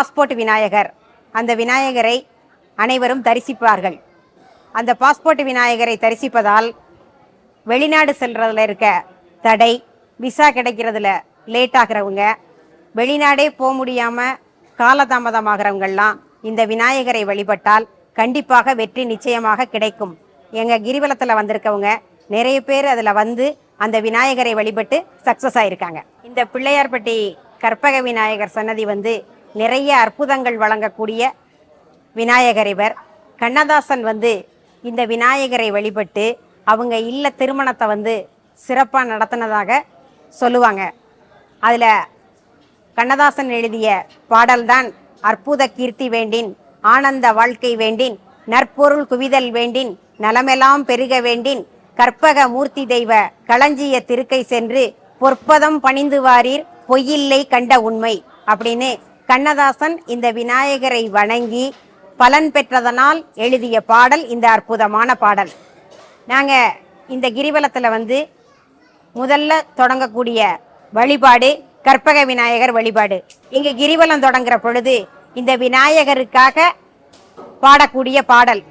Passport Vinayagar. அந்த விநாயகரை அனைவரும் தரிசிப்பார்கள். அந்த பாஸ்போர்ட் விநாயகரை தரிசிப்பதால் வெளிநாடு செல்றதுல இருக்க தடை விசா கிடைக்கிறதுல லேட் ஆகிறவங்க வெளிநாடே போக முடியாமல் காலதாமதமாகிறவங்கள்லாம் இந்த விநாயகரை வழிபட்டால் கண்டிப்பாக வெற்றி நிச்சயமாக கிடைக்கும். எங்கள் கிரிவலத்தில் வந்திருக்கவங்க நிறைய பேர் அதில் வந்து அந்த விநாயகரை வழிபட்டு சக்ஸஸ் ஆகியிருக்காங்க இந்த பிள்ளையார்பட்டி கற்பக விநாயகர் சன்னதி வந்து நிறைய அற்புதங்கள் வழங்கக்கூடிய விநாயகர் இவர். கண்ணதாசன் வந்து இந்த விநாயகரை வழிபட்டு அவங்க இல்ல திருமணத்தை வந்து சிறப்பாக நடத்தினதாக சொல்லுவாங்க. அதில் கண்ணதாசன் எழுதிய பாடல்தான் அற்புத கீர்த்தி வேண்டின் ஆனந்த வாழ்க்கை வேண்டின் நற்பொருள் குவிதல் வேண்டின் நலமெல்லாம் பெருக வேண்டின் கற்பக மூர்த்தி தெய்வ களஞ்சிய திருக்கை சென்று பொற்பதம் பணிந்து வாரீர் பொய்யில்லை கண்ட உண்மை அப்படின்னு கண்ணதாசன் இந்த விநாயகரை வணங்கி பலன் பெற்றதனால் எழுதிய பாடல் இந்த அற்புதமான பாடல். நாங்கள் இந்த கிரிவலத்தில் வந்து முதல்ல தொடங்கக்கூடிய வழிபாடு கற்பக விநாயகர் வழிபாடு. இங்கே கிரிவலம் தொடங்குற பொழுது இந்த விநாயகருக்காக பாடக்கூடிய பாடல்.